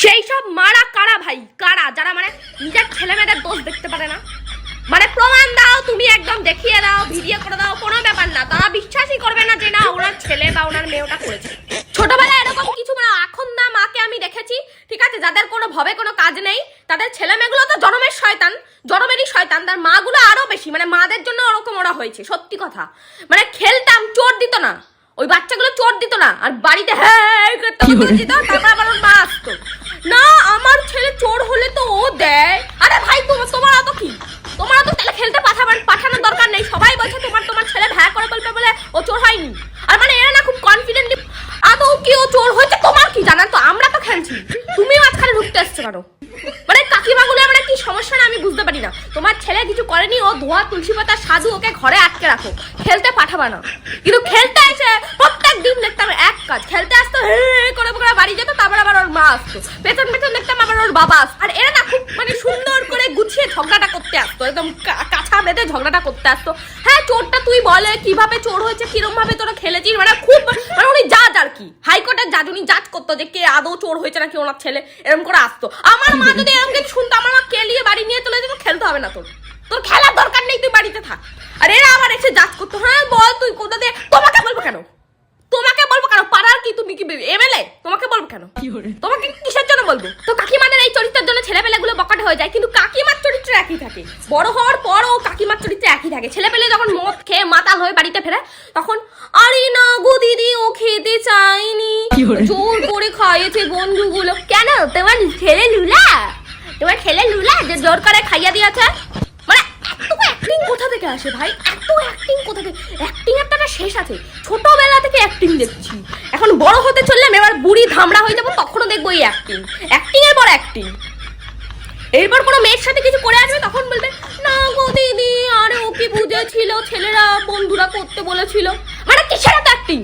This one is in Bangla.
সেই সব মারা কারা ভাই? কারা? যারা মানে নিজের ছেলে মেয়েদের দোষ দেখতে পারে না। মানে প্রমাণ দাও তুমি একদম দেখিয়ে দাও ভিডিও করে দাও কোনো ব্যাপার না। তারা বিশ্বাসই করবে না যে না ওনার ছেলে বা ওনার মেয়ে ওটা করেছে। ছোটবেলায় এরকম কিছু মানে এখন না মাকে আমি দেখেছি ঠিক আছে? যাদের কোনো ভবে কোনো কাজ নেই তাদের ছেলে মেয়েগুলো তো জনমের শয়তান জনমেরই শয়তান। তার মাগুলো আরও বেশি মানে মাদের জন্য ওরকম ওরা হয়েছে সত্যি কথা। মানে খেলতাম চোর দিত না। ওই বাচ্চাগুলো চোর দিত না। আর বাড়িতে হ্যাঁ দিত আবার ওর মা আসতো না আমার ছেলে চোর হলে তো ও দেয় আরে ভাই তোমার তোমার অত কি তোমার তো তাহলে খেলতে পাঠাবার পাঠানোর দরকার নেই সবাই বলছে তোমার তোমার ছেলে ভ্যা করে বলবে বলে ও চোর হয়নি আর মানে এরা না খুব কনফিডেন্টলি আদৌ কি ও চোর হয়েছে তোমার কি জানান তো আমরা তো তুমিও মাঝখানে ঢুকতে আসছো কেন? মানে কাকিমাগুলো মানে কি সমস্যা না আমি বুঝতে পারি না। তোমার ছেলে কিছু করেনি, ও ধোয়া, তুলসী পাতা, সাধু, ওকে ঘরে আটকে রাখো। খেলতে পাঠাবা না। কিন্তু খেলতে এসে প্রত্যেক দিন দেখতাম এক কাজ, খেলতে আসতো, হে করে করে বাড়ি যেত, তারপর আবার ওর মা আসতো। পেছন পেছন দেখতাম আবার ওর বাবা আসতো আর এরা না খুব মানে সুন্দর করে গুছিয়ে ঝগড়াটা করতে আসতো, একদম কা- কাছা বেঁধে ঝগড়াটা করতে আসতো। হ্যাঁ চোরটা তুই বলে, কীভাবে চোর হয়েছে কিরম ভাবে তোরা খেলেছিস? মানে খুব মানে আর কি? হাইকোর্টের জাজ উনি জাজ করতো যে কে আদৌ চোর হয়েছে নাকি ওনার ছেলে এরকম করে আসতো। আমার মা যদি এরকম কিছু শুনতো আমার মা কেলিয়ে বাড়ি নিয়ে চলে যেত খেলতে হবে না তোর। তোর খেলার দরকার নেই তুই বাড়িতে থাক। আর এরা আবার এসে জাজ করতো হ্যাঁ বল তুই কোথা দিয়ে তোমাকে বলব কেন? তোমাকে বলব কেন? পাড়ার কি তুমি কি এমএলএ তোমাকে বলব কেন? তোমাকে কিসের জন্য বলব? তো কাকিমাদের এই চরিত্রের জন্য ছেলেপেলেগুলো বকাটে হয়ে যায় কিন্তু একই থাকে। বড় হওয়ার পরও কাকিমার চরিত্র একই থাকে। ছেলেপেলে যখন মদ খেয়ে মাতাল হয়ে বাড়িতে ফেরে তখন আরে না গো দিদি ও খেতে চায়নি। জোর করে খাইয়েছে বন্ধুগুলো। কেন? তোমার ছেলে লুলা? তোমার ছেলে লুলা যে জোর করে খাইয়া দিয়েছে? মানে এত অ্যাক্টিং কোথা থেকে আসে ভাই? এত অ্যাক্টিং কোথা থেকে? অ্যাক্টিং একটা শেষ আছে। ছোটবেলা থেকে অ্যাক্টিং দেখছি। এখন বড় হতে চললাম এবার বুড়ি ধামড়া হয়ে যাব তখনও দেখব এই অ্যাক্টিং অ্যাক্টিং এর পর অ্যাক্টিং এরপর কোনো মেয়ের সাথে কিছু করে আসবে, তখন বলবে, না গো দিদি, আরে ও কি বুঝেছিল? ছেলেরা বন্ধুরা করতে বলেছিল। মানে কিসের অ্যাক্টিং